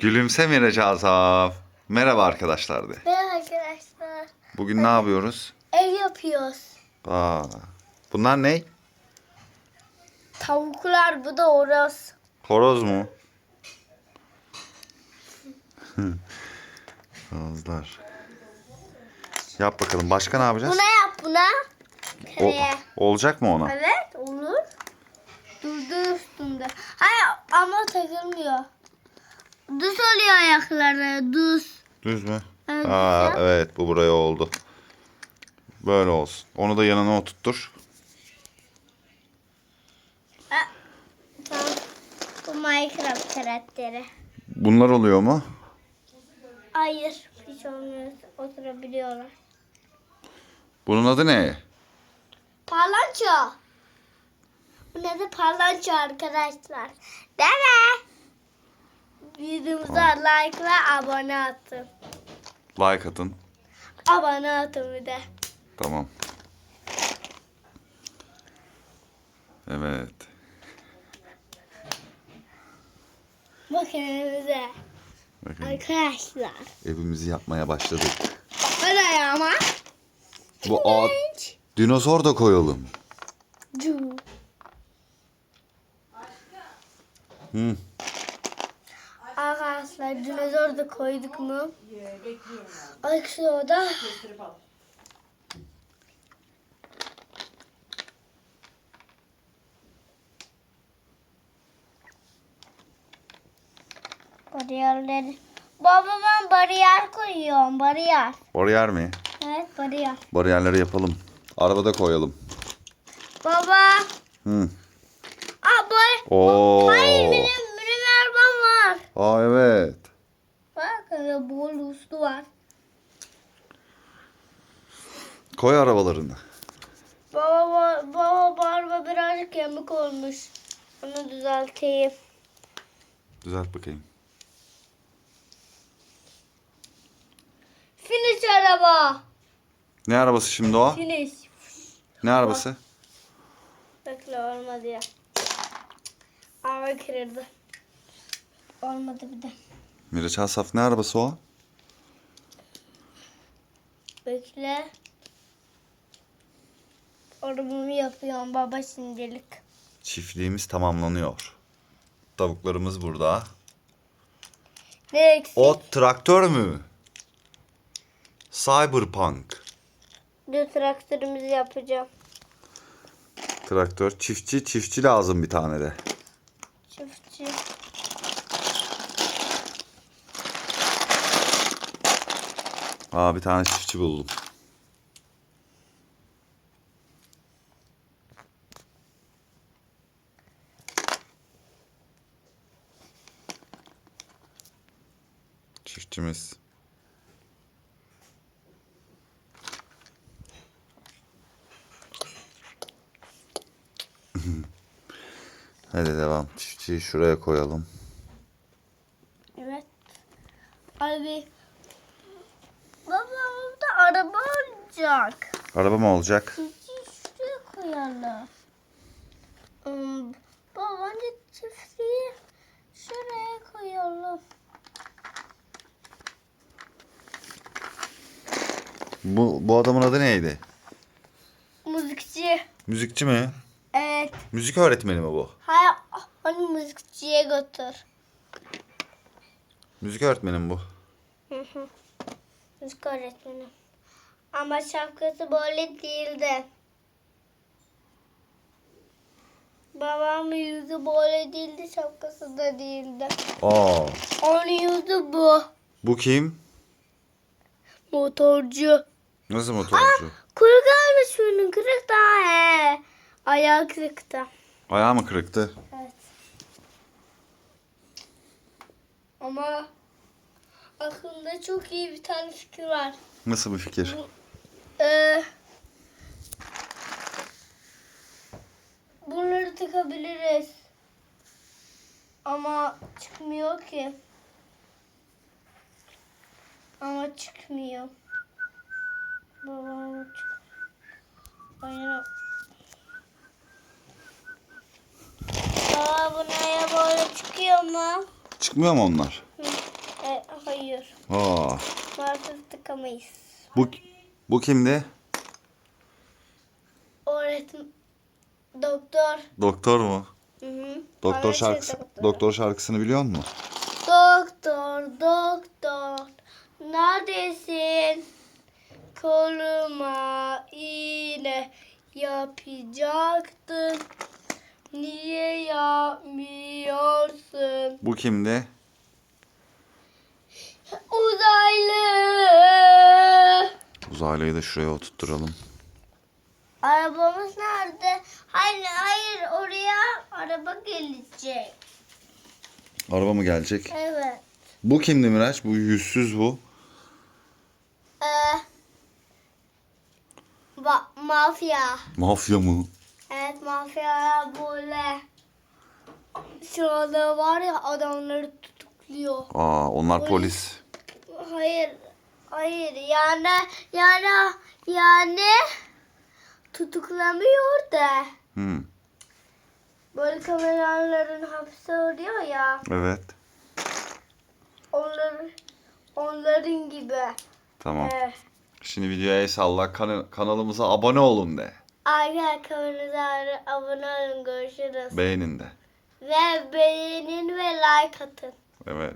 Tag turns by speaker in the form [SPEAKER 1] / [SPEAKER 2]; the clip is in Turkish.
[SPEAKER 1] Gülümse Miraç Asaf. Merhaba arkadaşlar de.
[SPEAKER 2] Merhaba arkadaşlar.
[SPEAKER 1] Bugün ne yapıyoruz?
[SPEAKER 2] Ev yapıyoruz.
[SPEAKER 1] Aa, bunlar ne?
[SPEAKER 2] Tavuklar bu da horoz.
[SPEAKER 1] Horoz mu? Horozlar. Yap bakalım. Başka ne yapacağız?
[SPEAKER 2] Buna yap buna.
[SPEAKER 1] O- olacak mı ona?
[SPEAKER 2] Evet olur. Durdu üstünde. Hayır ama takılmıyor. Düz oluyor ayakları. Düz.
[SPEAKER 1] Düz mü?
[SPEAKER 2] Evet,
[SPEAKER 1] Aa, evet bu buraya oldu. Böyle olsun. Onu da yanına oturttur.
[SPEAKER 2] Tamam. Bu Minecraft karakteri.
[SPEAKER 1] Bunlar oluyor mu?
[SPEAKER 2] Hayır. Hiç olmuyor. Oturabiliyorlar.
[SPEAKER 1] Bunun adı ne?
[SPEAKER 2] Parlanço. Bu ne de parlanço arkadaşlar. Değil mi? Videomuza like ve abone atın.
[SPEAKER 1] Like atın.
[SPEAKER 2] Abone atın bir de.
[SPEAKER 1] Tamam. Evet.
[SPEAKER 2] Bakın önümüze.
[SPEAKER 1] Bakın
[SPEAKER 2] Arkadaşlar.
[SPEAKER 1] evimizi yapmaya başladık.
[SPEAKER 2] Öyle ama.
[SPEAKER 1] Bu ağaç dinozor da koyalım.
[SPEAKER 2] Cu.
[SPEAKER 1] Hı.
[SPEAKER 2] Arkadaşlar dinozor da koyduk mu? Arkadaşlar da Bariyerleri. Baba ben bariyer koyuyorum. Bariyer.
[SPEAKER 1] Bariyer mi?
[SPEAKER 2] Evet bariyer.
[SPEAKER 1] Bariyerleri yapalım. Arabada koyalım.
[SPEAKER 2] Baba.
[SPEAKER 1] Hı.
[SPEAKER 2] Aa bar.
[SPEAKER 1] Oo.
[SPEAKER 2] Hayır benim.
[SPEAKER 1] Aa evet.
[SPEAKER 2] Bak öyle bol uslu var.
[SPEAKER 1] Koy arabalarını.
[SPEAKER 2] Baba, baba, araba birazcık yamuk olmuş. Onu düzelteyim.
[SPEAKER 1] Düzelt bakayım.
[SPEAKER 2] Finish araba.
[SPEAKER 1] Ne arabası şimdi o?
[SPEAKER 2] Finish.
[SPEAKER 1] Ne arabası?
[SPEAKER 2] Bekle olmadı ya. Araba kırıldı. Olmadı bir de.
[SPEAKER 1] Miraç Asaf ne arabası o?
[SPEAKER 2] Bekle. Arabamı yapıyorum baba şimdilik.
[SPEAKER 1] Çiftliğimiz tamamlanıyor. Tavuklarımız burada.
[SPEAKER 2] Ne eksik?
[SPEAKER 1] O traktör mü? Cyberpunk.
[SPEAKER 2] Dur traktörümüzü yapacağım.
[SPEAKER 1] Traktör çiftçi çiftçi lazım bir tane de.
[SPEAKER 2] Çiftçi.
[SPEAKER 1] Aa bir tane çiftçi buldum. Çiftçimiz. Hadi devam. Çiftçiyi şuraya koyalım.
[SPEAKER 2] Evet. Abi. Araba olacak.
[SPEAKER 1] Araba mı olacak?
[SPEAKER 2] Şuraya koyalım. Hmm, baba önce çiftliği şuraya koyalım.
[SPEAKER 1] Bu, bu adamın adı neydi?
[SPEAKER 2] Müzikçi.
[SPEAKER 1] Müzikçi mi?
[SPEAKER 2] Evet.
[SPEAKER 1] Müzik öğretmeni mi bu?
[SPEAKER 2] Hayır onu müzikçiye götür.
[SPEAKER 1] Müzik öğretmeni mi bu?
[SPEAKER 2] Hı hı. Müzik öğretmeni. Ama şapkası böyle değildi. Babamın yüzü böyle değildi, şapkası da değildi.
[SPEAKER 1] Aa,
[SPEAKER 2] Onun yüzü bu.
[SPEAKER 1] bu kim?
[SPEAKER 2] Motorcu.
[SPEAKER 1] Nasıl motorcu?
[SPEAKER 2] Kuru gelmiş şunun kırık da he. Ayağı kırıktı.
[SPEAKER 1] Ayağı mı kırıktı?
[SPEAKER 2] Evet. Ama aklımda çok iyi bir tane fikir var.
[SPEAKER 1] Nasıl bir fikir?
[SPEAKER 2] Ee, bunları takabiliriz. Ama çıkmıyor ki. Ama çıkmıyor. Babam çık. Aynen. Baba bu neye böyle çıkıyor mu?
[SPEAKER 1] Çıkmıyor mu onlar?
[SPEAKER 2] Hı.
[SPEAKER 1] Aa,
[SPEAKER 2] Maalesef tıkamayız.
[SPEAKER 1] bu bu kimdi?
[SPEAKER 2] Öğretmen doktor.
[SPEAKER 1] Doktor mu?
[SPEAKER 2] Hı hı.
[SPEAKER 1] Doktor şarkısı
[SPEAKER 2] doktor.
[SPEAKER 1] Doktor şarkısını biliyor musun?
[SPEAKER 2] Doktor, doktor, neredesin? Koluma iğne yapacaktın. Niye yapmıyorsun?
[SPEAKER 1] Bu kimdi? Uzaylıyı da şuraya oturtturalım.
[SPEAKER 2] Arabamız nerede? Hayır, hayır oraya araba gelecek.
[SPEAKER 1] Araba mı gelecek?
[SPEAKER 2] Evet.
[SPEAKER 1] Bu kimdi Miraç? Bu yüzsüz bu.
[SPEAKER 2] Ee, ba- mafya.
[SPEAKER 1] Mafya mı?
[SPEAKER 2] Evet mafya böyle şu anda var ya adamları tutukluyor.
[SPEAKER 1] Aa, onlar
[SPEAKER 2] Polis.
[SPEAKER 1] polis.
[SPEAKER 2] Hayır, hayır yani yani yani tutuklamıyor da
[SPEAKER 1] Hmm,
[SPEAKER 2] böyle kameraların hapse oluyor ya
[SPEAKER 1] evet.
[SPEAKER 2] onların onların gibi.
[SPEAKER 1] Tamam.
[SPEAKER 2] Evet.
[SPEAKER 1] Şimdi videoya el salla. Kana- kanalımıza abone olun de.
[SPEAKER 2] Arka kanalımıza abone olun görüşürüz.
[SPEAKER 1] Beğenin de.
[SPEAKER 2] ve beğenin ve like atın.
[SPEAKER 1] Evet.